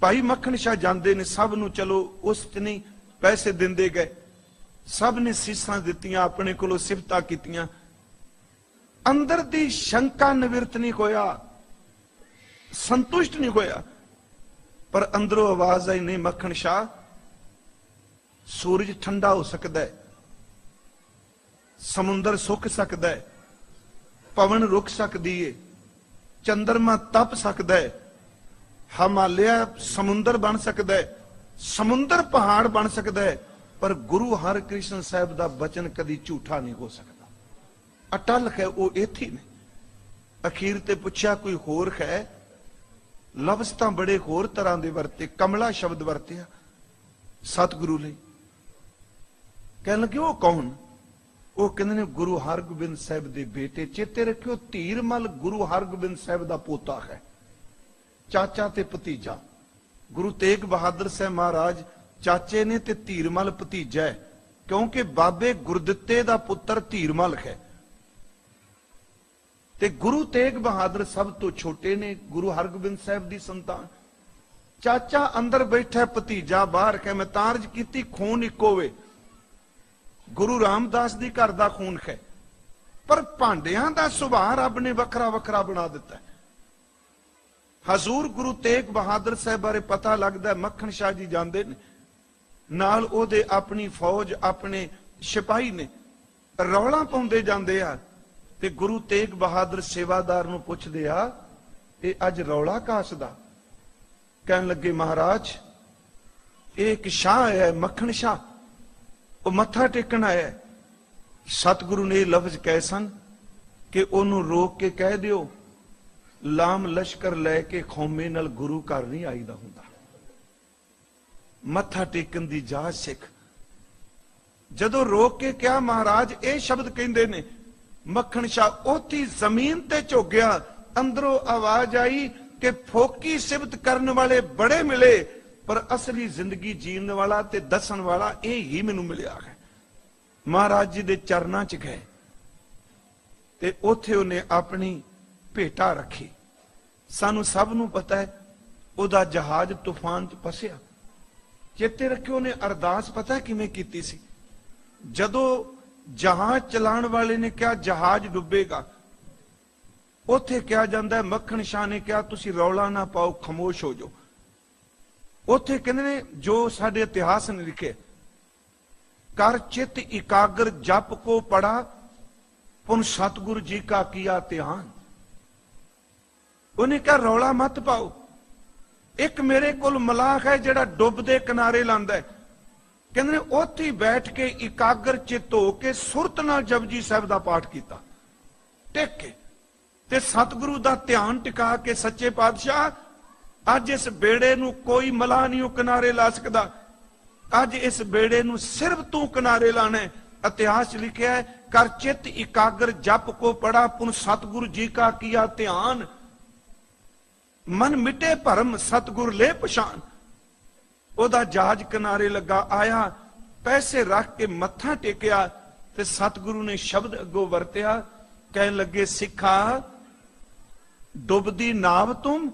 ਭਾਈ ਮੱਖਣ ਸ਼ਾਹ ਜਾਂਦੇ ਨੇ, ਸਭ ਨੂੰ ਚਲੋ, ਉਸ ਚ ਨਹੀਂ, ਪੈਸੇ ਦਿੰਦੇ ਗਏ। ਸਭ ਨੇ ਸੀਸਾਂ ਦਿੱਤੀਆਂ, ਆਪਣੇ ਕੋਲੋਂ ਸਿਫਤਾਂ ਕੀਤੀਆਂ। ਅੰਦਰ ਦੀ ਸ਼ੰਕਾ ਨਿਵਰਤ ਨਹੀਂ ਹੋਇਆ, ਸੰਤੁਸ਼ਟ ਨਹੀਂ ਹੋਇਆ। ਪਰ ਅੰਦਰੋਂ ਆਵਾਜ਼ ਆਈ, ਨਹੀਂ ਮੱਖਣ ਸ਼ਾਹ, ਸੂਰਜ ਠੰਡਾ ਹੋ ਸਕਦਾ ਹੈ, ਸਮੁੰਦਰ ਸੁੱਕ ਸਕਦਾ ਹੈ, ਪਵਨ ਰੁਕ ਸਕਦੀ ਏ, ਚੰਦਰਮਾ ਤਪ ਸਕਦਾ ਹੈ ਹਿਮਾਲਿਆ ਸਮੁੰਦਰ ਬਣ ਸਕਦਾ ਹੈ, ਸਮੁੰਦਰ ਪਹਾੜ ਬਣ ਸਕਦਾ ਹੈ, ਪਰ ਗੁਰੂ ਹਰਿਕ੍ਰਿਸ਼ਨ ਸਾਹਿਬ ਦਾ ਬਚਨ ਕਦੀ ਝੂਠਾ ਨਹੀਂ ਹੋ ਸਕਦਾ। ਅਟਲ ਹੈ, ਉਹ ਇੱਥੇ ਨੇ। ਅਖੀਰ ਤੇ ਪੁੱਛਿਆ ਕੋਈ ਹੋਰ ਹੈ, ਲਫ਼ਜ਼ ਤਾਂ ਬੜੇ ਹੋਰ ਤਰ੍ਹਾਂ ਦੇ ਵਰਤੇ, ਕਮਲਾ ਸ਼ਬਦ ਵਰਤਿਆ, ਸਤਿਗੁਰੂ ਲਈ। ਕਹਿਣ ਲੱਗੇ, ਉਹ ਕੌਣ? ਉਹ ਕਹਿੰਦੇ ਨੇ, ਗੁਰੂ ਹਰਗੋਬਿੰਦ ਸਾਹਿਬ ਦੇ ਬੇਟੇ। ਚੇਤੇ ਰੱਖਿਓ, ਧੀਰਮਲ ਗੁਰੂ ਹਰਗੋਬਿੰਦ ਸਾਹਿਬ ਦਾ ਪੋਤਾ ਹੈ। ਚਾਚਾ ਤੇ ਭਤੀਜਾ। ਗੁਰੂ ਤੇਗ ਬਹਾਦਰ ਸਾਹਿਬ ਮਹਾਰਾਜ ਚਾਚੇ ਨੇ ਤੇ ਧੀਰਮਲ ਭਤੀਜਾ ਹੈ, ਕਿਉਂਕਿ ਬਾਬੇ ਗੁਰਦਿੱਤੇ ਦਾ ਪੁੱਤਰ ਧੀਰਮਲ ਹੈ। ਤੇ ਗੁਰੂ ਤੇਗ ਬਹਾਦਰ ਸਭ ਤੋਂ ਛੋਟੇ ਨੇ, ਗੁਰੂ ਹਰਗੋਬਿੰਦ ਸਾਹਿਬ ਦੀ ਸੰਤਾਨ। ਚਾਚਾ ਅੰਦਰ ਬੈਠਾ ਭਤੀਜਾ ਬਾਹਰ ਕੇ ਮੈਂ ਤਾਰਜ ਕੀਤੀ, ਖੂਨ ਇੱਕੋ ਵੇ ਗੁਰੂ ਰਾਮਦਾਸ ਦੀ ਘਰ ਦਾ ਖੂਨ ਹੈ। ਪਰ ਭਾਂਡਿਆਂ ਦਾ ਸੁਭਾਅ ਰੱਬ ਨੇ ਵੱਖਰਾ ਵੱਖਰਾ ਬਣਾ ਦਿੱਤਾ ਹਜ਼ੂਰ ਗੁਰੂ ਤੇਗ ਬਹਾਦਰ ਸਾਹਿਬ ਬਾਰੇ ਪਤਾ ਲੱਗਦਾ ਮੱਖਣ ਸ਼ਾਹ ਜੀ ਜਾਂਦੇ ਨੇ। ਨਾਲ ਉਹਦੇ ਆਪਣੀ ਫੌਜ, ਆਪਣੇ ਸਿਪਾਹੀ ਨੇ। ਰੌਲਾ ਪਾਉਂਦੇ ਜਾਂਦੇ ਆ ਤੇ ਗੁਰੂ ਤੇਗ ਬਹਾਦਰ ਸੇਵਾਦਾਰ ਨੂੰ ਪੁੱਛਦੇ ਆ, ਇਹ ਅੱਜ ਰੌਲਾ ਕਾਸਦਾ? ਕਹਿਣ ਲੱਗੇ, ਮਹਾਰਾਜ, ਇਹ ਇੱਕ ਸ਼ਾਹ ਹੈ, ਮੱਖਣ ਸ਼ਾਹ। ਉਹ ਮੱਥਾ ਟੇਕਣ ਆਇਆ ਸਤਿਗੁਰੂ ਨੇ ਇਹ ਲਫ਼ਜ਼ ਕਹੇ ਸਨ ਕਿ ਉਹਨੂੰ ਰੋਕ ਕੇ ਕਹਿ ਦਿਓ। ਲਾਮ ਲਸ਼ਕਰ ਲੈ ਕੇ ਖੌਮੇ ਨਾਲ ਗੁਰੂ ਘਰ ਨਹੀਂ ਆਈਦਾ ਹੁੰਦਾ। ਮੱਥਾ ਟੇਕਣ ਦੀ ਜਾਚ ਸਿੱਖ। ਜਦੋਂ ਰੋਕ ਕੇ ਕਿਹਾ, ਮਹਾਰਾਜ, ਇਹ ਸ਼ਬਦ ਕਹਿੰਦੇ ਨੇ, ਮੱਖਣ ਸ਼ਾਹ ਉਥੀ ਜ਼ਮੀਨ ਤੇ ਝੁੱਗਿਆ, ਅੰਦਰੋਂ ਆਵਾਜ਼ ਆਈ ਕਿ ਫੋਕੀ ਸਿਫਤ ਕਰਨ ਵਾਲੇ ਬੜੇ ਮਿਲੇ, ਪਰ ਅਸਲੀ ਜ਼ਿੰਦਗੀ ਜੀਣ ਵਾਲਾ ਤੇ ਦੱਸਣ ਵਾਲਾ ਇਹ ਹੀ ਮੈਨੂੰ ਮਿਲਿਆ ਹੈ। ਮਹਾਰਾਜ ਜੀ ਦੇ ਚਰਨਾਂ 'ਚ ਗਏ ਤੇ ਉੱਥੇ ਉਹਨੇ ਆਪਣੀ ਭੇਟਾ ਰੱਖੀ। ਸਾਨੂੰ ਸਭ ਨੂੰ ਪਤਾ ਹੈ, ਉਹਦਾ ਜਹਾਜ਼ ਤੂਫਾਨ 'ਚ ਫਸਿਆ। ਚੇਤੇ ਰੱਖਿਓ ਨੇ ਅਰਦਾਸ ਪਤਾ ਕਿਵੇਂ ਕੀਤੀ ਸੀ? ਜਦੋਂ ਜਹਾਜ਼ ਚਲਾਉਣ ਵਾਲੇ ਨੇ ਕਿਹਾ, ਜਹਾਜ਼ ਡੁੱਬੇਗਾ, ਉੱਥੇ ਕਿਹਾ ਜਾਂਦਾ ਹੈ, ਮੱਖਣ ਸ਼ਾਹ ਨੇ ਕਿਹਾ, ਤੁਸੀਂ ਰੌਲਾ ਨਾ ਪਾਓ, ਖਮੋਸ਼ ਹੋ ਜਾਓ। ਉੱਥੇ ਕਹਿੰਦੇ ਨੇ, ਜੋ ਸਾਡੇ ਇਤਿਹਾਸ ਨੇ ਲਿਖੇ, ਕਰ ਚਿਤ ਇਕਾਗਰ ਜਪ ਕੋ ਪੜਾ, ਪੁਨ ਸਤਗੁਰ ਜੀ ਕਾ ਕੀਆ ਧਿਆਨ। ਉਹਨੇ ਕਿਹਾ, ਰੌਲਾ ਮਤ ਪਾਓ। ਇੱਕ ਮੇਰੇ ਕੋਲ ਮਲਾਖ ਹੈ ਜਿਹੜਾ ਡੁੱਬਦੇ ਕਿਨਾਰੇ ਲਾਂਦਾ ਹੈ। ਕਹਿੰਦੇ ਨੇ, ਉੱਥੇ ਬੈਠ ਕੇ ਇਕਾਗਰ ਚਿੱਤ ਹੋ ਕੇ ਸੁਰਤ ਨਾਲ ਜਪਜੀ ਸਾਹਿਬ ਦਾ ਪਾਠ ਕੀਤਾ। ਟਿਕ ਕੇ। ਤੇ ਸਤਿਗੁਰੂ ਦਾ ਧਿਆਨ ਟਿਕਾ ਕੇ ਸੱਚੇ ਪਾਤਸ਼ਾਹ, ਅੱਜ ਇਸ ਬੇੜੇ ਨੂੰ ਕੋਈ ਮਲਾ ਨਹੀਂ, ਉਹ ਕਿਨਾਰੇ ਲਾ ਸਕਦਾ। ਅੱਜ ਇਸ ਬੇੜੇ ਨੂੰ ਸਿਰਫ ਤੂੰ ਕਿਨਾਰੇ ਲਾਣਾ ਇਤਿਹਾਸ ਲਿਖਿਆ ਕਰ ਚਿੱਤ ਇਕਾਗਰ ਜਪ ਕੋ ਪੜਾ ਪੁਨ ਸਤਿਗੁਰੂ ਜੀ ਕਾ ਕੀਆ ਧਿਆਨ। ਮਨ ਮਿਟੇ ਭਰਮ ਸਤਿਗੁਰ ਲੈ ਪਛਾਨ ਉਹਦਾ ਜਹਾਜ਼ ਕਿਨਾਰੇ ਲੱਗਾ ਆਇਆ, ਪੈਸੇ ਰੱਖ ਕੇ ਮੱਥਾ ਟੇਕਿਆ ਤੇ ਸਤਿਗੁਰੂ ਨੇ ਸ਼ਬਦ ਅੱਗੋਂ ਵਰਤਿਆ, ਕਹਿਣ ਲੱਗੇ, ਸਿੱਖਾ, ਡੁੱਬਦੀ ਨਾਵ ਤੁਮ,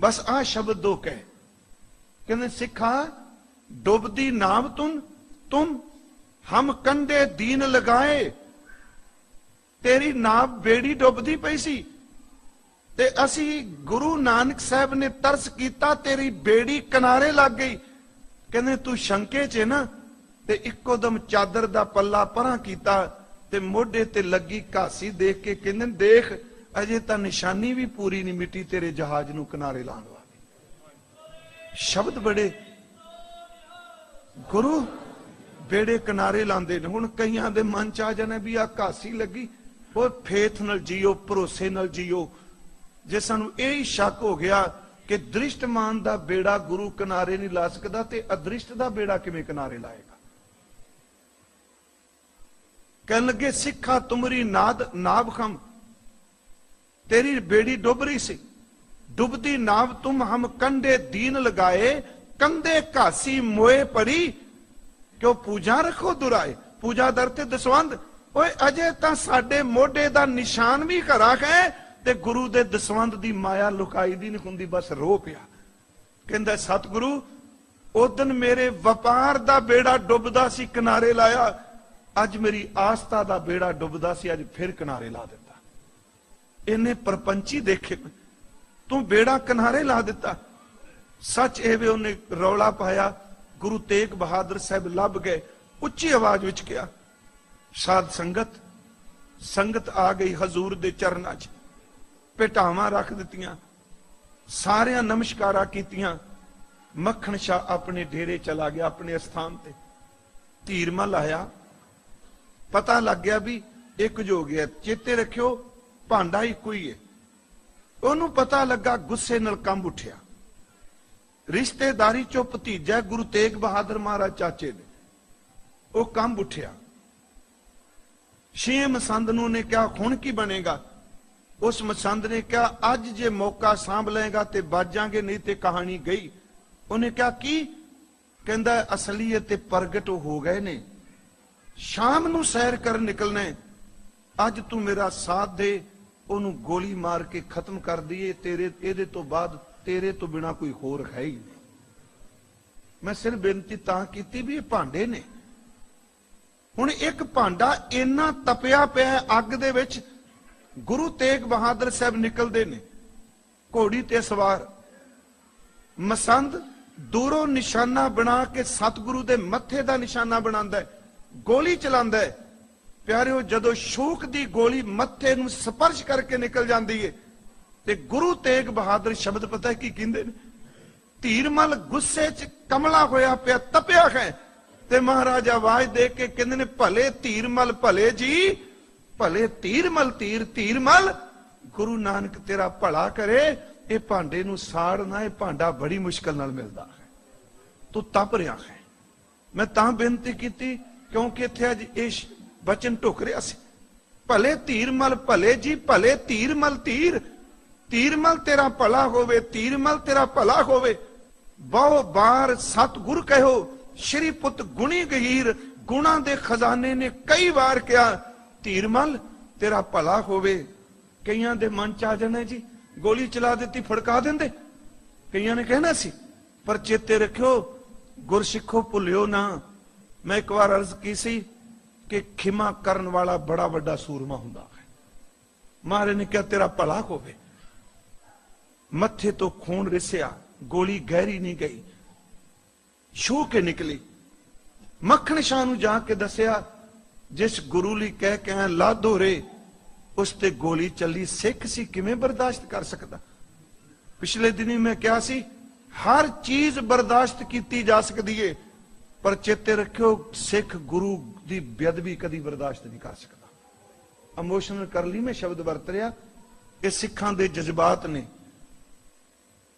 ਬਸ ਆ ਸ਼ਬਦ ਦੋ ਕਹਿ। ਕਹਿੰਦੇ, ਸਿੱਖਾ, ਡੁੱਬਦੀ ਨਾਵ ਤੁਮ ਤੁਮ ਹਮ ਕੰਡੇ ਦੀਨ ਲਗਾਏ, ਤੇਰੀ ਨਾਵ ਬੇੜੀ ਡੁੱਬਦੀ ਪਈ ਸੀ। ਤੇ ਅਸੀਂ ਗੁਰੂ ਨਾਨਕ ਸਾਹਿਬ ਨੇ ਤਰਸ ਕੀਤਾ, ਤੇਰੀ ਬੇੜੀ ਕਿਨਾਰੇ ਲੱਗ ਗਈ। ਕਹਿੰਦੇ, ਤੂੰ ਸ਼ੰਕੇ 'ਚ ਨਾ, ਤੇ ਇੱਕੋ ਦਮ ਚਾਦਰ ਦਾ ਪੱਲਾ ਪਰਾਂ ਕੀਤਾ ਤੇ ਮੋਢੇ ਤੇ ਲੱਗੀ ਘਾਸੀ ਦੇਖ ਕੇ ਕਹਿੰਦੇ, ਦੇਖ, ਅਜੇ ਤਾਂ ਨਿਸ਼ਾਨੀ ਵੀ ਪੂਰੀ ਨਹੀਂ ਮਿੱਟੀ ਤੇਰੇ ਜਹਾਜ਼ ਨੂੰ ਕਿਨਾਰੇ ਲਾਉਣ ਵਾਲੀ। ਸ਼ਬਦ ਬੜੇ ਗੁਰੂ ਬੇੜੇ ਕਿਨਾਰੇ ਲਾਉਂਦੇ ਨੇ। ਹੁਣ ਕਈਆਂ ਦੇ ਮਨ ਚ ਆ ਜਾਣਾ ਵੀ ਆ ਘਾਸੀ ਲੱਗੀ ਉਹ ਫੇਥ ਨਾਲ ਜੀਓ, ਭਰੋਸੇ ਨਾਲ ਜੀਓ ਜੇ ਸਾਨੂੰ ਇਹ ਹੀ ਸ਼ੱਕ ਹੋ ਗਿਆ ਕਿ ਦ੍ਰਿਸ਼ਟਮਾਨ ਦਾ ਬੇੜਾ ਗੁਰੂ ਕਿਨਾਰੇ ਨਹੀਂ ਲਾ ਸਕਦਾ, ਤੇ ਅਦ੍ਰਿਸ਼ਟ ਦਾ ਬੇੜਾ ਕਿਵੇਂ ਕਿਨਾਰੇ ਲਾਏਗਾ? ਕਹਿਣ ਲੱਗੇ ਸਿੱਖਾ ਤੁਮਰੀ ਨਾਦ ਨਾਭ ਤੇਰੀ ਬੇੜੀ ਡੁੱਬ ਰਹੀ ਸੀ। ਡੁੱਬਦੀ ਨਾਵ ਤੁਮ ਹਮ ਕੰਢੇ ਦੀਨ ਲਗਾਏ ਕੰਧੇ ਘਾਸੀ ਮੋਏ ਪੜੀ ਕਿਉ ਪੂਜਾ ਰੱਖੋ ਦੁਰਾਏ? ਪੂਜਾ ਦਰ ਤੇ ਦਸਵੰਦ ਓਏ ਅਜੇ ਤਾਂ ਸਾਡੇ ਮੋਢੇ ਦਾ ਨਿਸ਼ਾਨ ਵੀ ਘਰਾ ਹੈ ਤੇ ਗੁਰੂ ਦੇ ਦਸਵੰਦ ਦੀ ਮਾਇਆ ਲੁਕਾਈ ਦੀ ਨਹੀਂ ਹੁੰਦੀ, ਬਸ ਰੋ ਪਿਆ। ਕਹਿੰਦਾ, ਸਤਿਗੁਰੂ ਉਦਨ ਮੇਰੇ ਵਪਾਰ ਦਾ ਬੇੜਾ ਡੁੱਬਦਾ ਸੀ, ਕਿਨਾਰੇ ਲਾਇਆ। ਅੱਜ ਮੇਰੀ ਆਸਥਾ ਦਾ ਬੇੜਾ ਡੁੱਬਦਾ ਸੀ, ਅੱਜ ਫਿਰ ਕਿਨਾਰੇ ਲਾ ਦਿੱਤਾ। ਇਹਨੇ ਪਰਪੰਚੀ ਦੇਖੇ। ਤੂੰ ਬੇੜਾ ਕਿਨਾਰੇ ਲਾ ਦਿੱਤਾ। ਸੱਚ ਇਹ ਵੀ ਉਹਨੇ ਰੌਲਾ ਪਾਇਆ। ਗੁਰੂ ਤੇਗ ਬਹਾਦਰ ਸਾਹਿਬ ਲੱਭ ਗਏ। ਉੱਚੀ ਆਵਾਜ਼ ਵਿੱਚ ਕਿਹਾ, ਸਾਧ ਸੰਗਤ ਸੰਗਤ ਆ ਗਈ ਹਜ਼ੂਰ ਦੇ ਚਰਨਾਂ 'ਚ। ਪੇਟਾਵਾਂ ਰੱਖ ਦਿੱਤੀਆਂ, ਸਾਰਿਆਂ ਨਮਸਕਾਰਾਂ ਕੀਤੀਆਂ। ਮੱਖਣ ਸ਼ਾ ਆਪਣੇ ਡੇਰੇ ਚਲਾ ਗਿਆ, ਆਪਣੇ ਸਥਾਨ ਤੇ। ਧੀਰਮਲ ਆਇਆ ਪਤਾ ਲੱਗ ਗਿਆ ਵੀ ਇੱਕ ਜੋ ਗਿਆ ਚੇਤੇ ਰੱਖਿਓ, ਭਾਂਡਾ ਇੱਕੋ ਹੀ ਹੈ। ਉਹਨੂੰ ਪਤਾ ਲੱਗਾ ਗੁੱਸੇ ਨਾਲ ਕੰਬ ਉੱਠਿਆ। ਰਿਸ਼ਤੇਦਾਰੀ ਚੋਂ ਭਤੀਜਾ ਗੁਰੂ ਤੇਗ ਬਹਾਦਰ ਮਹਾਰਾਜ ਚਾਚੇ ਦੇ। ਉਹ ਕੰਬ ਉੱਠਿਆ। ਛੇ ਮਸੰਦ ਨੂੰ ਨੇ ਕਿਹਾ, ਹੁਣ ਕੀ ਬਣੇਗਾ? ਉਸ ਮਸੰਦ ਨੇ ਕਿਹਾ, ਅੱਜ ਜੇ ਮੌਕਾ ਸਾਂਭ ਲਏਗਾ ਤੇ ਬਾਜਾਂਗੇ, ਨਹੀਂ ਤੇ ਕਹਾਣੀ ਗਈ। ਉਹਨੇ ਕਿਹਾ, ਕੀ? ਕਹਿੰਦਾ, ਅਸਲੀਅਤ ਤੇ ਪ੍ਰਗਟ ਹੋ ਗਏ ਨੇ। ਸ਼ਾਮ ਨੂੰ ਸੈਰ ਕਰਨ ਨਿਕਲਣਾ ਅੱਜ ਤੂੰ ਮੇਰਾ ਸਾਥ ਦੇ। ਉਹਨੂੰ ਗੋਲੀ ਮਾਰ ਕੇ ਖਤਮ ਕਰ ਦਈਏ। ਤੇਰੇ, ਇਹਦੇ ਤੋਂ ਬਾਅਦ ਤੇਰੇ ਤੋਂ ਬਿਨਾ ਕੋਈ ਹੋਰ ਹੈ ਹੀ ਨਹੀਂ। ਮੈਂ ਸਿਰ ਬੇਨਤੀ ਤਾਂ ਕੀਤੀ ਵੀ ਇਹ ਭਾਂਡੇ ਨੇ। ਹੁਣ ਇੱਕ ਭਾਂਡਾ ਇੰਨਾ ਤਪਿਆ ਪਿਆ ਅੱਗ ਦੇ ਵਿੱਚ ਗੁਰੂ ਤੇਗ ਬਹਾਦਰ ਸਾਹਿਬ ਨਿਕਲਦੇ ਨੇ, ਘੋੜੀ ਤੇ ਸਵਾਰ। ਮਸੰਦ ਦੂਰੋਂ ਨਿਸ਼ਾਨਾ ਬਣਾ ਕੇ ਸਤਿਗੁਰੂ ਦੇ ਮੱਥੇ ਦਾ ਨਿਸ਼ਾਨਾ ਬਣਾਉਂਦਾ ਗੋਲੀ ਚਲਾਉਂਦਾ ਹੈ। ਪਿਆਰਿਓ, ਜਦੋਂ ਸ਼ੂਕ ਦੀ ਗੋਲੀ ਮੱਥੇ ਨੂੰ ਸਪਰਸ਼ ਕਰਕੇ ਨਿਕਲ ਜਾਂਦੀ ਏ, ਤੇ ਗੁਰੂ ਤੇਗ ਬਹਾਦਰ ਸ਼ਬਦ ਪਤਾ ਕੀ ਕਹਿੰਦੇ ਨੇ? ਧੀਰਮਲ ਗੁੱਸੇ 'ਚ ਕਮਲਾ ਹੋਇਆ ਪਿਆ, ਤਪਿਆ ਹੈ। ਤੇ ਮਹਾਰਾਜ ਆਵਾਜ਼ ਦੇ ਕੇ ਕਹਿੰਦੇ ਨੇ, ਭਲੇ ਧੀਰਮਲ ਭਲੇ ਜੀ ਭਲੇ ਤੀਰਮਲ ਤੀਰ ਤੀਰਮਲ ਗੁਰੂ ਨਾਨਕ ਤੇਰਾ ਭਲਾ ਕਰੇ, ਇਹ ਭਾਂਡੇ ਨੂੰ ਸਾੜਨਾ, ਇਹ ਭਾਂਡਾ ਬੜੀ ਮੁਸ਼ਕਲ ਨਾਲ ਮਿਲਦਾ ਹੈ। ਤੂੰ ਤਪ ਰਿਹਾ ਹੈ। ਮੈਂ ਤਾਂ ਬੇਨਤੀ ਕੀਤੀ, ਕਿਉਂਕਿ ਇੱਥੇ ਅੱਜ ਇਹ ਬਚਨ ਢੁਕ ਰਿਹਾ ਸੀ। ਭਲੇ ਤੀਰਮਲ ਭਲੇ ਜੀ, ਭਲੇ ਤੀਰਮਲ ਤੀਰ ਤੀਰਮਲ ਤੇਰਾ ਭਲਾ ਹੋਵੇ ਤੀਰਮਲ ਤੇਰਾ ਭਲਾ ਹੋਵੇ। ਬਹੁ ਬਾਰ ਸਤਿਗੁਰ ਕਹਿਓ, ਸ਼੍ਰੀ ਪੁੱਤ ਗੁਣੀ ਗਹੀਰ, ਗੁਣਾ ਦੇ ਖਜ਼ਾਨੇ ਨੇ ਕਈ ਵਾਰ ਕਿਹਾ ਧੀਰਮਲ ਤੇਰਾ ਭਲਾ ਹੋਵੇ। ਕਈਆਂ ਦੇ ਮਨ ਚ ਆ ਜਾਣਾ ਜੀ, ਗੋਲੀ ਚਲਾ ਦਿੱਤੀ, ਫੜਕਾ ਦਿੰਦੇ। ਕਈਆਂ ਨੇ ਕਹਿਣਾ ਸੀ, ਪਰ ਚੇਤੇ ਰੱਖਿਓ ਗੁਰਸਿੱਖੋ ਭੁੱਲਿਓ ਨਾ। ਮੈਂ ਇੱਕ ਵਾਰ ਅਰਜ਼ ਕੀ ਸੀ ਕਿ ਖਿਮਾ ਕਰਨ ਵਾਲਾ ਬੜਾ ਵੱਡਾ ਸੂਰਮਾ ਹੁੰਦਾ ਹੈ। ਮਹਾਰਾਜ ਨੇ ਕਿਹਾ, ਤੇਰਾ ਭਲਾ ਹੋਵੇ। ਮੱਥੇ ਤੋਂ ਖੂਨ ਰਿਸਿਆ, ਗੋਲੀ ਗਹਿਰੀ ਨਹੀਂ ਗਈ। ਛੂ ਕੇ ਨਿਕਲੀ। ਮੱਖਣ ਸ਼ਾਹ ਨੂੰ ਜਾ ਕੇ ਦੱਸਿਆ ਜਿਸ ਗੁਰੂ ਲਈ ਕਹਿ ਕਹਿ ਲਾਧੋ ਰੇ ਉਸ ਤੇ ਗੋਲੀ ਚੱਲੀ। ਸਿੱਖ ਸੀ, ਕਿਵੇਂ ਬਰਦਾਸ਼ਤ ਕਰ ਸਕਦਾ? ਪਿਛਲੇ ਦਿਨੀ ਮੈਂ ਕਿਹਾ ਸੀ, ਹਰ ਚੀਜ਼ ਬਰਦਾਸ਼ਤ ਕੀਤੀ ਜਾ ਸਕਦੀ ਏ, ਪਰ ਚੇਤੇ ਰੱਖਿਓ, ਸਿੱਖ ਗੁਰੂ ਦੀ ਬੇਅਦਬੀ ਕਦੀ ਬਰਦਾਸ਼ਤ ਨਹੀਂ ਕਰ ਸਕਦਾ। ਇਮੋਸ਼ਨਲ ਕਰ ਲਈ ਮੈਂ, ਸ਼ਬਦ ਵਰਤ ਰਿਹਾ। ਇਹ ਸਿੱਖਾਂ ਦੇ ਜਜ਼ਬਾਤ ਨੇ।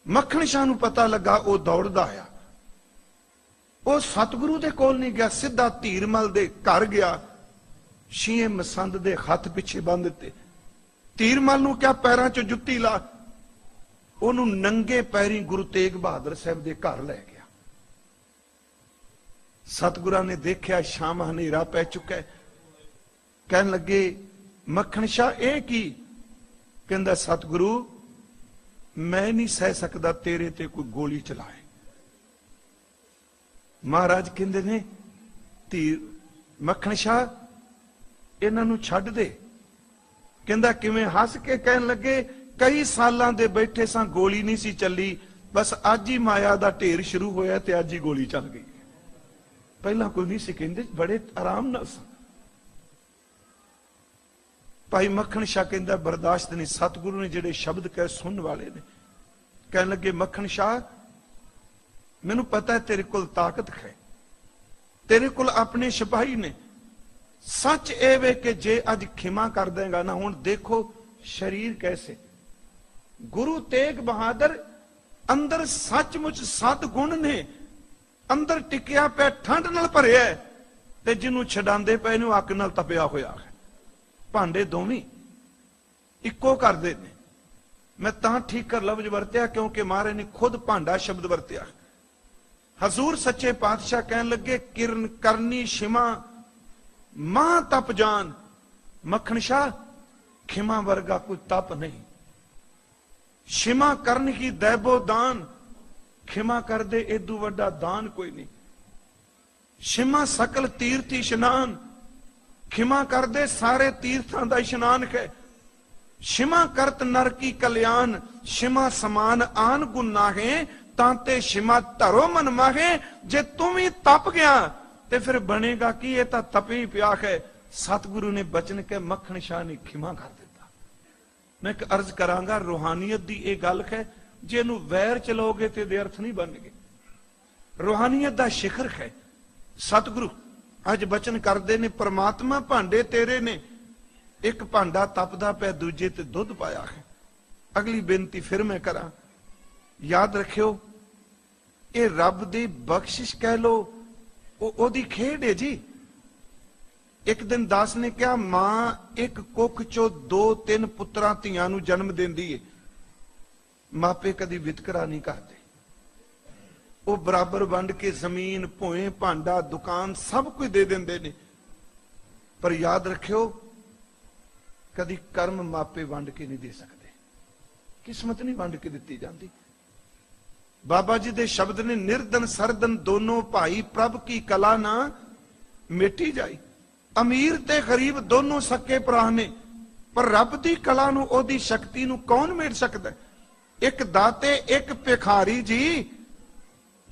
ਮੱਖਣ ਸ਼ਾਹ ਨੂੰ ਪਤਾ ਲੱਗਾ, ਉਹ ਦੌੜਦਾ ਆਇਆ। ਉਹ ਸਤਿਗੁਰੂ ਦੇ ਕੋਲ ਨਹੀਂ ਗਿਆ, ਸਿੱਧਾ ਧੀਰਮਲ ਦੇ ਘਰ ਗਿਆ। ਸ਼ੀਏ ਮਸੰਦ ਦੇ ਹੱਥ ਪਿੱਛੇ ਬੰਨ ਦਿੱਤੇ। ਧੀਰਮਲ ਨੂੰ ਕਿਹਾ, ਪੈਰਾਂ 'ਚ ਜੁੱਤੀ ਲਾ। ਉਹਨੂੰ ਨੰਗੇ ਪੈਰੀ ਗੁਰੂ ਤੇਗ ਬਹਾਦਰ ਸਾਹਿਬ ਦੇ ਘਰ ਲੈ ਗਿਆ। ਸਤਿਗੁਰਾਂ ਨੇ ਦੇਖਿਆ, ਸ਼ਾਮ ਹਨੇਰਾ ਪੈ ਚੁੱਕਾ ਹੈ। ਕਹਿਣ ਲੱਗੇ, ਮੱਖਣ ਸ਼ਾਹ, ਇਹ ਕੀ? ਕਹਿੰਦਾ, ਸਤਿਗੁਰੂ, ਮੈਂ ਨਹੀਂ ਸਹਿ ਸਕਦਾ ਤੇਰੇ ਤੇ ਕੋਈ ਗੋਲੀ ਚਲਾਏ। ਮਹਾਰਾਜ ਕਹਿੰਦੇ ਨੇ ਧੀਰ ਮੱਖਣ ਸ਼ਾਹ ਇਹਨਾਂ ਨੂੰ ਛੱਡ ਦੇ। ਕਹਿੰਦਾ, ਕਿਵੇਂ ਹੱਸ ਕੇ ਕਹਿਣ ਲੱਗੇ, ਕਈ ਸਾਲਾਂ ਦੇ ਬੈਠੇ ਸਾਂ, ਗੋਲੀ ਨਹੀਂ ਸੀ ਚੱਲੀ। ਬਸ ਅੱਜ ਹੀ ਮਾਇਆ ਦਾ ਢੇਰ ਸ਼ੁਰੂ ਹੋਇਆ ਤੇ ਅੱਜ ਹੀ ਗੋਲੀ ਚੱਲ ਗਈ। ਪਹਿਲਾਂ ਕੋਈ ਨਹੀਂ ਸੀ ਕਹਿੰਦੇ, ਬੜੇ ਆਰਾਮ ਨਾਲ ਸਾਂ। ਭਾਈ ਮੱਖਣ ਸ਼ਾਹ ਕਹਿੰਦਾ, ਬਰਦਾਸ਼ਤ ਨਹੀਂ, ਸਤਿਗੁਰੂ ਨੇ ਜਿਹੜੇ ਸ਼ਬਦ ਕਹੇ ਸੁਣਨ ਵਾਲੇ ਨੇ। ਕਹਿਣ ਲੱਗੇ, ਮੱਖਣ ਸ਼ਾਹ, ਮੈਨੂੰ ਪਤਾ ਹੈ ਤੇਰੇ ਕੋਲ ਤਾਕਤ ਹੈ। ਤੇਰੇ ਕੋਲ ਆਪਣੇ ਸਿਪਾਹੀ ਨੇ। ਸੱਚ ਇਹ ਵੇ ਕਿ ਜੇ ਅੱਜ ਖਿਮਾ ਕਰ ਦੇਗਾ ਨਾ, ਹੁਣ ਦੇਖੋ ਸ਼ਰੀਰ ਕੈਸੇ। ਗੁਰੂ ਤੇਗ ਬਹਾਦਰ ਅੰਦਰ ਸੱਚਮੁੱਚ ਸਤ ਗੁਣ ਨੇ, ਅੰਦਰ ਟਿਕਿਆ ਪਿਆ, ਠੰਡ ਨਾਲ ਭਰਿਆ ਤੇ ਜਿਹਨੂੰ ਛਡਾਉਂਦੇ ਪਏ ਨੂੰ ਅੱਗ ਨਾਲ ਤਪਿਆ ਹੋਇਆ ਹੈ। ਭਾਂਡੇ ਦੋਵੇਂ ਇੱਕੋ ਕਰਦੇ ਨੇ। ਮੈਂ ਤਾਂ ਠੀਕ ਕਰ ਲਫ਼ਜ਼ ਵਰਤਿਆ, ਕਿਉਂਕਿ ਮਹਾਰਾਜ ਨੇ ਖੁਦ ਭਾਂਡਾ ਸ਼ਬਦ ਵਰਤਿਆ ਹਜ਼ੂਰ ਸੱਚੇ ਪਾਤਸ਼ਾਹ ਕਹਿਣ ਲੱਗੇ, ਕਿਰਨ ਕਰਨੀ ਸ਼ਿਮਾ ਮਾਂ ਤਪ ਜਾਨ, ਮੱਖਣ ਸ਼ਾਹ, ਖਿਮਾ ਵਰਗਾ ਕੋਈ ਤਪ ਨਹੀਂ। ਸ਼ਿਮਾ ਕਰਨ ਕੀ ਦੈਬੋ ਦਾਨ, ਖਿਮਾ ਕਰਦੇ ਏਦੂ ਵੱਡਾ ਦਾਨ ਕੋਈ ਨਹੀਂ। ਸ਼ਿਮਾ ਸਕਲ ਤੀਰਥ ਇਸ਼ਨਾਨ, ਖਿਮਾ ਕਰਦੇ ਸਾਰੇ ਤੀਰਥਾਂ ਦਾ ਇਸ਼ਨਾਨ ਹੈ ਸ਼ਿਮਾ ਕਰਤ ਨਰ ਕੀ ਕਲਿਆਣ ਸ਼ਿਮਾ ਸਮਾਨ ਆਨ ਗੁਨਾਹੇ ਤਾਂ ਤੇ ਸ਼ਿਮਾ ਧਰੋ ਮਨ ਮਾਹੇ, ਜੇ ਤੂੰ ਵੀ ਤਪ ਗਿਆ ਤੇ ਫਿਰ ਬਣੇਗਾ ਕੀ? ਇਹ ਤਾਂ ਤਪੀ ਪਿਆ ਹੈ। ਸਤਿਗੁਰੂ ਨੇ ਬਚਨ ਕੇ ਮੱਖਣ ਸ਼ਾਹ ਨੇ ਖਿਮਾ ਕਰ ਦਿੱਤਾ। ਮੈਂ ਇੱਕ ਅਰਜ਼ ਕਰਾਂਗਾ, ਰੂਹਾਨੀਅਤ ਦੀ ਇਹ ਗੱਲ ਹੈ, ਜੇ ਇਹਨੂੰ ਵੈਰ ਚਲੋਗੇ ਤੇ ਦੇ ਅਰਥ ਨਹੀਂ ਬਣਨਗੇ। ਰੂਹਾਨੀਅਤ ਦਾ ਸਿਖਰ ਹੈ। ਸਤਿਗੁਰੂ, ਅੱਜ ਬਚਨ ਕਰਦੇ ਨੇ, ਪ੍ਰਮਾਤਮਾ ਭਾਂਡੇ ਤੇਰੇ ਨੇ। ਇੱਕ ਭਾਂਡਾ ਤਪਦਾ ਪਿਆ, ਦੂਜੇ ਤੇ ਦੁੱਧ ਪਾਇਆ ਹੈ। ਅਗਲੀ ਬੇਨਤੀ ਫਿਰ ਮੈਂ ਕਰਾਂ, ਯਾਦ ਰੱਖਿਓ, ਇਹ ਰੱਬ ਦੀ ਬਖਸ਼ਿਸ਼ ਕਹਿ ਲੋ ਉਹ ਉਹਦੀ ਖੇਡ ਹੈ ਜੀ। ਇੱਕ ਦਿਨ ਦਾਸ ਨੇ ਕਿਹਾ, ਮਾਂ, ਇੱਕ ਕੁੱਖ ਚੋਂ ਦੋ ਤਿੰਨ ਪੁੱਤਰਾਂ ਧੀਆਂ ਨੂੰ ਜਨਮ ਦਿੰਦੀ ਏ। ਮਾਪੇ ਕਦੀ ਵਿਤਕਰਾ ਨਹੀਂ ਕਰਦੇ। ਉਹ ਬਰਾਬਰ ਵੰਡ ਕੇ ਜ਼ਮੀਨ, ਭੋਏ, ਭਾਂਡਾ, ਦੁਕਾਨ ਸਭ ਕੁਝ ਦੇ ਦਿੰਦੇ ਨੇ। ਪਰ ਯਾਦ ਰੱਖਿਓ, ਕਦੀ ਕਰਮ ਮਾਪੇ ਵੰਡ ਕੇ ਨਹੀਂ ਦੇ ਸਕਦੇ। ਕਿਸਮਤ ਨਹੀਂ ਵੰਡ ਕੇ ਦਿੱਤੀ ਜਾਂਦੀ। ਬਾਬਾ ਜੀ ਦੇ ਸ਼ਬਦ ਨੇ ਨਿਰਦਨ ਸਰਦਨ ਦੋਨੋਂ ਭਾਈ ਪ੍ਰਭ ਕੀ ਕਲਾ ਨਾ ਮਿਟੀ ਜਾਈ। ਅਮੀਰ ਤੇ ਗਰੀਬ ਦੋਨੋਂ ਸੱਕੇ ਭਰਾ ਨੇ ਪਰ ਰੱਬ ਦੀ ਕਲਾ ਨੂੰ ਉਹਦੀ ਸ਼ਕਤੀ ਨੂੰ ਕੌਣ ਮੇਟ ਸਕਦਾ? ਇੱਕ ਦਾਤੇ, ਇੱਕ ਭਿਖਾਰੀ ਜੀ,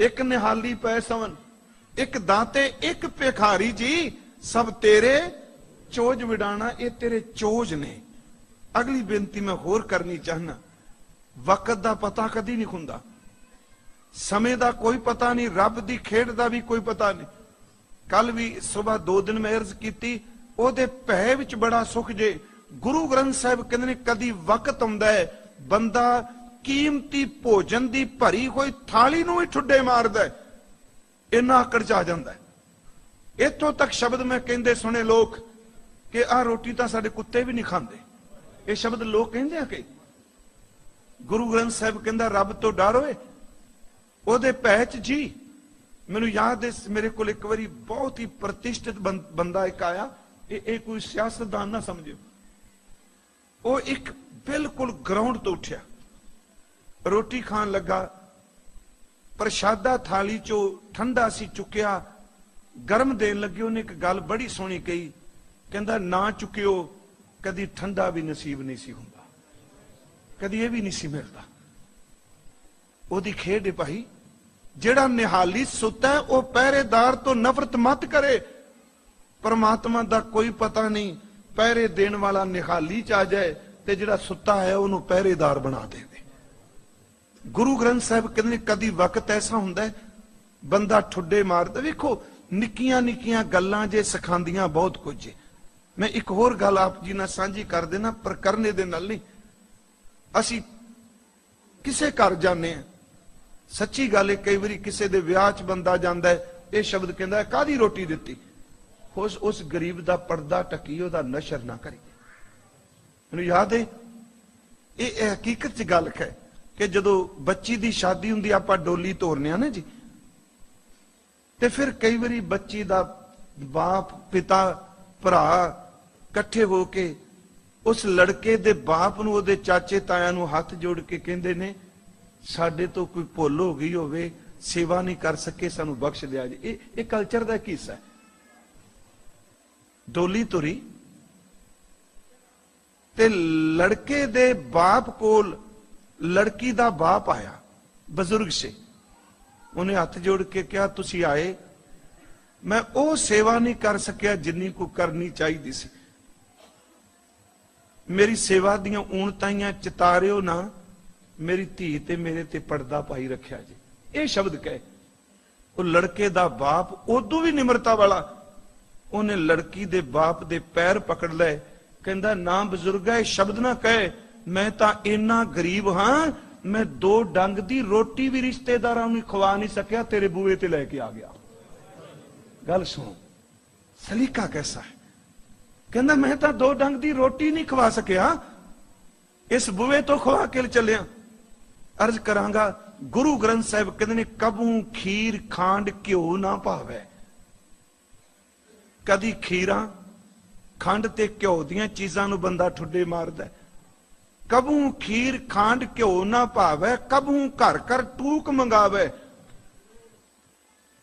ਇੱਕ ਨਿਹਾਲੀ ਪੈ ਸਵਨ। ਇੱਕ ਦਾਤੇ, ਇੱਕ ਭਿਖਾਰੀ ਜੀ, ਸਭ ਤੇਰੇ ਚੋਜ ਵਿਡਾਣਾ, ਇਹ ਤੇਰੇ ਚੋਜ ਨੇ। ਅਗਲੀ ਬੇਨਤੀ ਮੈਂ ਹੋਰ ਕਰਨੀ ਚਾਹਨਾ ਵਕਤ ਦਾ ਪਤਾ ਕਦੀ ਨਹੀਂ ਹੁੰਦਾ। ਸਮੇਂ ਦਾ ਕੋਈ ਪਤਾ ਨਹੀਂ, ਰੱਬ ਦੀ ਖੇਡ ਦਾ ਵੀ ਕੋਈ ਪਤਾ ਨਹੀਂ। ਕੱਲ ਵੀ ਸਵੇਰ ਦੋ ਦਿਨ ਮੈਂ ਅਰਜ਼ ਕੀਤੀ, ਉਹਦੇ ਭੈ ਵਿੱਚ ਬੜਾ ਸੁਖ ਜੇ। ਗੁਰੂ ਗ੍ਰੰਥ ਸਾਹਿਬ ਕਹਿੰਦੇ ਨੇ, ਕਦੀ ਵਕਤ ਆਉਂਦਾ ਹੈ, ਬੰਦਾ ਕੀਮਤੀ ਭੋਜਨ ਦੀ ਭਰੀ ਹੋਈ ਥਾਲੀ ਨੂੰ ਹੀ ਠੁੱਡੇ ਮਾਰਦਾ ਹੈ, ਇੰਨਾ ਆਕੜ ਚ ਆ ਜਾਂਦਾ ਹੈ। ਇੱਥੋਂ ਤੱਕ ਸ਼ਬਦ ਮੈਂ ਕਹਿੰਦੇ ਸੁਣੇ ਲੋਕ ਕਿ ਆਹ ਰੋਟੀ ਤਾਂ ਸਾਡੇ ਕੁੱਤੇ ਵੀ ਨਹੀਂ ਖਾਂਦੇ। ਇਹ ਸ਼ਬਦ ਲੋਕ ਕਹਿੰਦੇ ਆ ਕਿ? ਗੁਰੂ ਗ੍ਰੰਥ ਸਾਹਿਬ ਕਹਿੰਦਾ, ਰੱਬ ਤੋਂ ਡਰ ਓਏ ਉਹਦੇ ਭੈ ਚ ਜੀ, ਮੈਨੂੰ ਯਾਦ ਹੈ, ਮੇਰੇ ਕੋਲ ਇੱਕ ਵਾਰੀ ਬਹੁਤ ਹੀ ਪ੍ਰਤਿਸ਼ਠਿਤ ਬੰ- ਬੰਦਾ ਇੱਕ ਆਇਆ, ਇਹ ਇਹ ਕੋਈ ਸਿਆਸਤਦਾਨ ਨਾ ਸਮਝਿਓ। ਉਹ ਇੱਕ ਬਿਲਕੁਲ ਗਰਾਊਂਡ ਤੋਂ ਉੱਠਿਆ। ਰੋਟੀ ਖਾਣ ਲੱਗਾ, ਪ੍ਰਸ਼ਾਦਾ ਥਾਲੀ ਚੋਂ ਠੰਡਾ ਸੀ ਚੁੱਕਿਆ, ਗਰਮ ਦੇਣ ਲੱਗੇ, ਉਹਨੇ ਇੱਕ ਗੱਲ ਬੜੀ ਸੋਹਣੀ ਕਹੀ। ਕਹਿੰਦਾ, ਨਾ ਚੁੱਕਿਓ, ਕਦੀ ਠੰਡਾ ਵੀ ਨਸੀਬ ਨਹੀਂ ਸੀ ਹੁੰਦਾ। ਕਦੀ ਇਹ ਵੀ ਨਹੀਂ ਸੀ ਮਿਲਦਾ। ਉਹਦੀ ਖੇਡ ਹੈ ਭਾਈ। ਜਿਹੜਾ ਨਿਹਾਲੀ ਸੁੱਤਾ ਉਹ ਪਹਿਰੇਦਾਰ ਤੋਂ ਨਫ਼ਰਤ ਮਤ ਕਰੇ। ਪਰਮਾਤਮਾ ਦਾ ਕੋਈ ਪਤਾ ਨਹੀਂ, ਪਹਿਰੇ ਦੇਣ ਵਾਲਾ ਨਿਹਾਲੀ ਚ ਆ ਜਾਏ ਤੇ ਜਿਹੜਾ ਸੁੱਤਾ ਹੈ, ਉਹਨੂੰ ਪਹਿਰੇਦਾਰ ਬਣਾ ਦੇਵੇ। ਗੁਰੂ ਗ੍ਰੰਥ ਸਾਹਿਬ ਕਹਿੰਦੇ, ਕਦੀ ਵਕਤ ਐਸਾ ਹੁੰਦਾ ਹੈ, ਬੰਦਾ ਠੁੱਡੇ ਮਾਰਦਾ, ਵੇਖੋ, ਨਿੱਕੀਆਂ ਨਿੱਕੀਆਂ ਗੱਲਾਂ ਜੇ ਸਿਖਾਉਂਦੀਆਂ ਬਹੁਤ ਕੁਝ ਮੈਂ ਇੱਕ ਹੋਰ ਗੱਲ ਆਪ ਜੀ ਨਾਲ ਸਾਂਝੀ ਕਰ ਦੇਣਾ, ਪਰ ਕਰਨੇ ਦੇ ਨਾਲ ਨਹੀਂ। ਅਸੀਂ ਕਿਸੇ ਘਰ ਜਾਂਦੇ ਆ ਸੱਚੀ ਗੱਲ ਹੈ ਕਈ ਵਾਰੀ ਕਿਸੇ ਦੇ ਵਿਆਹ 'ਚ ਬੰਦਾ ਜਾਂਦਾ ਇਹ ਸ਼ਬਦ ਕਹਿੰਦਾ ਹੈ, ਕਾਦੀ ਰੋਟੀ ਦਿੱਤੀ? ਉਸ ਉਸ ਗਰੀਬ ਦਾ ਪਰਦਾ ਟਕੀ ਉਹਦਾ ਨਸ਼ਰ ਨਾ ਕਰੀ। ਮੈਨੂੰ ਯਾਦ ਹੈ ਇਹ ਹਕੀਕਤ 'ਚ ਗੱਲ ਹੈ ਕਿ ਜਦੋਂ ਬੱਚੀ ਦੀ ਸ਼ਾਦੀ ਹੁੰਦੀ ਆਪਾਂ ਡੋਲੀ ਤੋਰਨੇ ਆ ਨਾ ਜੀ। ਤੇ ਫਿਰ ਕਈ ਵਾਰੀ ਬੱਚੀ ਦਾ ਬਾਪ ਪਿਤਾ ਭਰਾ ਇਕੱਠੇ ਹੋ ਕੇ ਉਸ ਲੜਕੇ ਦੇ ਬਾਪ ਨੂੰ ਉਹਦੇ ਚਾਚੇ ਤਾਇਆ ਨੂੰ ਹੱਥ ਜੋੜ ਕੇ ਕਹਿੰਦੇ ਨੇ ਸਾਡੇ ਤੋਂ ਕੋਈ ਭੁੱਲ ਹੋ ਗਈ ਹੋਵੇ, ਸੇਵਾ ਨਹੀਂ ਕਰ ਸਕੇ, ਸਾਨੂੰ ਬਖਸ਼ ਦਿਆ ਜੀ। ਇਹ ਇਹ ਕਲਚਰ ਦਾ ਕੀ ਹਿੱਸਾ ਹੈ। ਡੋਲੀ ਤੁਰੀ ਤੇ ਲੜਕੇ ਦੇ ਬਾਪ ਕੋਲ ਲੜਕੀ ਦਾ ਬਾਪ ਆਇਆ, ਬਜ਼ੁਰਗ ਸੇ। ਉਹਨੇ ਹੱਥ ਜੋੜ ਕੇ ਕਿਹਾ, ਤੁਸੀਂ ਆਏ। ਮੈਂ ਉਹ ਸੇਵਾ ਨਹੀਂ ਕਰ ਸਕਿਆ ਜਿੰਨੀ ਕੋ ਕਰਨੀ ਚਾਹੀਦੀ ਸੀ। ਮੇਰੀ ਸੇਵਾ ਦੀਆਂ ਊਣਤਾਈਆਂ ਚਿਤਾਰਿਓ ਨਾ। ਮੇਰੀ ਧੀ ਤੇ ਮੇਰੇ ਤੇ ਪਰਦਾ ਪਾਈ ਰੱਖਿਆ ਜੀ ਇਹ ਸ਼ਬਦ ਕਹੇ ਉਹ ਲੜਕੇ ਦਾ ਬਾਪ ਉਦੋਂ ਵੀ ਨਿਮਰਤਾ ਵਾਲਾ ਉਹਨੇ ਲੜਕੀ ਦੇ ਬਾਪ ਦੇ ਪੈਰ ਪਕੜ ਲਏ ਕਹਿੰਦਾ ਨਾ ਬਜ਼ੁਰਗਾ ਇਹ ਸ਼ਬਦ ਨਾ ਕਹੇ ਮੈਂ ਤਾਂ ਇੰਨਾ ਗਰੀਬ ਹਾਂ ਮੈਂ ਦੋ ਡੰਗ ਦੀ ਰੋਟੀ ਵੀ ਰਿਸ਼ਤੇਦਾਰਾਂ ਨੂੰ ਖਵਾ ਨਹੀਂ ਸਕਿਆ ਤੇਰੇ ਬੂਏ ਤੇ ਲੈ ਕੇ ਆ ਗਿਆ ਗੱਲ ਸੁਣੋ ਸਲੀਕਾ ਕੈਸਾ ਹੈ ਕਹਿੰਦਾ ਮੈਂ ਤਾਂ ਦੋ ਡੰਗ ਦੀ ਰੋਟੀ ਨਹੀਂ ਖਵਾ ਸਕਿਆ ਇਸ ਬੂਏ ਤੋਂ ਖਵਾ ਕੇ ਚੱਲਿਆ ਅਰਜ਼ ਕਰਾਂਗਾ, ਗੁਰੂ ਗ੍ਰੰਥ ਸਾਹਿਬ ਕਹਿੰਦੇ ਨੇ, ਕਬੂ ਖੀਰ ਖਾਂਡ ਘਿਓ ਨਾ ਭਾਵੇ। ਕਦੀ ਖੀਰਾਂ ਖੰਡ ਤੇ ਘਿਓ ਦੀਆਂ ਚੀਜ਼ਾਂ ਨੂੰ ਬੰਦਾ ਠੁੱਡੇ ਮਾਰਦਾ ਹੈ। ਕਬੂ ਖੀਰ ਖਾਂਡ ਘਿਓ ਨਾ ਭਾਵੈ, ਕਬੂ ਘਰ ਘਰ ਟੂਕ ਮੰਗਾਵੇ।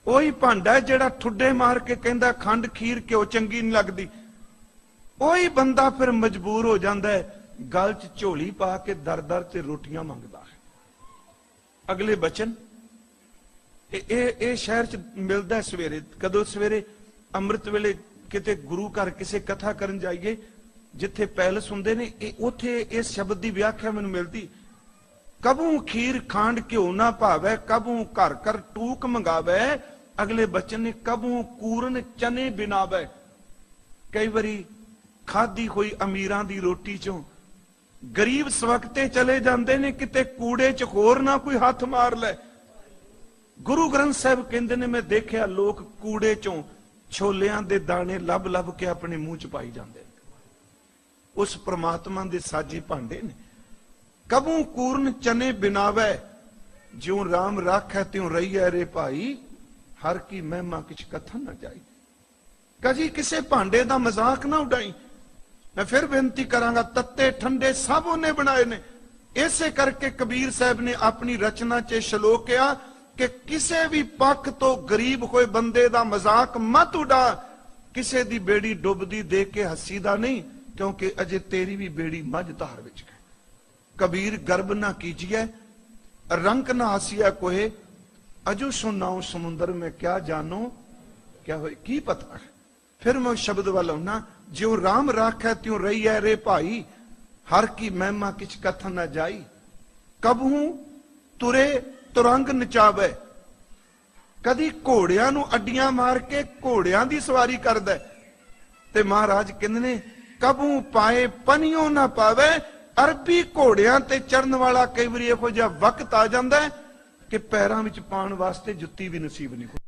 ਉਹੀ ਭਾਂਡਾ ਜਿਹੜਾ ਠੁੱਡੇ ਮਾਰ ਕੇ ਕਹਿੰਦਾ, ਖੰਡ ਖੀਰ ਘਿਓ ਚੰਗੀ ਨਹੀਂ ਲੱਗਦੀ। ਉਹੀ ਬੰਦਾ ਫਿਰ ਮਜਬੂਰ ਹੋ ਜਾਂਦਾ ਹੈ, ਗਲ 'ਚ ਝੋਲੀ ਪਾ ਕੇ ਦਰ ਦਰ ਤੇ ਰੋਟੀਆਂ ਮੰਗਦਾ ਹੈ। ਅਗਲੇ ਬਚਨ, ਇਹ ਇਹ ਸ਼ਹਿਰ 'ਚ ਮਿਲਦਾ ਸਵੇਰੇ। ਕਦੋਂ ਸਵੇਰੇ ਅੰਮ੍ਰਿਤ ਵੇਲੇ ਕਿਤੇ ਗੁਰੂ ਘਰ ਕਿਸੇ ਕਥਾ ਕਰਨ ਜਾਈਏ, ਜਿੱਥੇ ਪੈਲਸ ਹੁੰਦੇ ਨੇ, ਇਹ ਉੱਥੇ ਇਸ ਸ਼ਬਦ ਦੀ ਵਿਆਖਿਆ ਮੈਨੂੰ ਮਿਲਦੀ। ਕਬੂ ਖੀਰ ਖਾਂਡ ਘਿਓ ਨਾ ਭਾਵੈ, ਕਬੂ ਘਰ ਘਰ ਟੂਕ ਮੰਗਾਵੇ। ਅਗਲੇ ਬਚਨ ਨੇ ਕਬੂ ਕੂਰਨ ਚਨੇ ਬਿਨਾਵੇ। ਕਈ ਵਾਰੀ ਖਾਦੀ ਹੋਈ ਅਮੀਰਾਂ ਦੀ ਰੋਟੀ ਚੋਂ ਗਰੀਬ ਸਵਕਤੇ ਚਲੇ ਜਾਂਦੇ ਨੇ, ਕਿਤੇ ਕੂੜੇ 'ਚ ਹੋਰ ਨਾ ਕੋਈ ਹੱਥ ਮਾਰ ਲੈ। ਗੁਰੂ ਗ੍ਰੰਥ ਸਾਹਿਬ ਕਹਿੰਦੇ ਨੇ, ਮੈਂ ਦੇਖਿਆ ਲੋਕ ਕੂੜੇ 'ਚੋਂ ਛੋਲਿਆਂ ਦੇ ਦਾਣੇ ਲੱਭ ਲੱਭ ਕੇ ਆਪਣੇ ਮੂੰਹ 'ਚ ਪਾਈ ਜਾਂਦੇ ਨੇ। ਉਸ ਪ੍ਰਮਾਤਮਾ ਦੇ ਸਾਜੀ ਭਾਂਡੇ ਨੇ। ਕਬੂ ਕੂਰਨ ਚਨੇ ਬਿਨਾਵੇ, ਜਿਉ RAM ਰਾਖੈ, ਤਿਉ ਰਹੀਐ ਰੇ ਭਾਈ। ਹਰ ਕੀ ਮਹਿਮਾ ਕਿਛ ਕਥਨ ਨਾ ਜਾਈ। ਕਜੀ ਕਿਸੇ ਭਾਂਡੇ ਦਾ ਮਜ਼ਾਕ ਨਾ ਉਡਾਈ। ਮੈਂ ਫਿਰ ਬੇਨਤੀ ਕਰਾਂਗਾ, ਤੱਤੇ ਠੰਡੇ ਸਭ ਉਹਨੇ ਬਣਾਏ ਨੇ। ਇਸੇ ਕਰਕੇ ਕਬੀਰ ਸਾਹਿਬ ਨੇ ਆਪਣੀ ਰਚਨਾ 'ਚ ਇਹ ਸ਼ਲੋਕ ਕਿਹਾ ਕਿ ਕਿਸੇ ਵੀ ਪੱਖ ਤੋਂ ਗਰੀਬ ਹੋਏ ਬੰਦੇ ਦਾ ਮਜ਼ਾਕ ਮਤ ਉਡਾ, ਕਿਸੇ ਦੀ ਬੇੜੀ ਡੁੱਬਦੀ ਦੇਖ ਕੇ ਹੱਸੀਦਾ ਨਹੀਂ, ਕਿਉਂਕਿ ਅਜੇ ਤੇਰੀ ਵੀ ਬੇੜੀ ਮੱਝ ਧਾਰ ਵਿੱਚ ਹੈ। ਕਬੀਰ, ਗਰਬ ਨਾ ਕੀਜੀਏ ਰੰਕ ਨਾ ਹਸੀਆ ਕੋਹੇ, ਅਜੂ ਸੁਨਾਉ ਸਮੁੰਦਰ ਮੈਂ ਕਿਆ ਜਾਣੋ, ਕਿਆ ਹੋਏ, ਕੀ ਪਤਾ ਹੈ। ਫਿਰ ਮੈਂ ਸ਼ਬਦ ਵੱਲ ਆਉਣਾ ਜਿਉ RAM ਰਾਖੈ ਤਿਉ ਰਹੀਐ ਰੇ ਭਾਈ, ਹਰ ਕੀ ਮਹਿਮਾ ਕਿਛ ਕਥਨ ਨਾ ਜਾਈ। ਕਬਹੂ ਤੁਰੇ ਤੁਰੰਗ ਨਚਾਵੇ। ਕਦੀ ਘੋੜਿਆਂ ਨੂੰ ਅੱਡੀਆਂ ਮਾਰ ਕੇ ਘੋੜਿਆਂ ਦੀ ਸਵਾਰੀ ਕਰਦਾ। ਤੇ ਮਹਾਰਾਜ ਕਹਿੰਦੇ ਨੇ ਕਬੂ ਪਾਏ ਪਨੀਓ ਨਾ ਪਾਵੇ ਅਰਬੀ ਘੋੜਿਆਂ ਤੇ ਚੜਨ ਵਾਲਾ ਕਈ ਵਾਰੀ ਇਹੋ ਜਿਹਾ ਵਕਤ ਆ ਜਾਂਦਾ ਕਿ ਪੈਰਾਂ ਵਿੱਚ ਪਾਉਣ ਵਾਸਤੇ ਜੁੱਤੀ ਵੀ ਨਸੀਬ ਨਹੀਂ ਹੁੰਦੀ।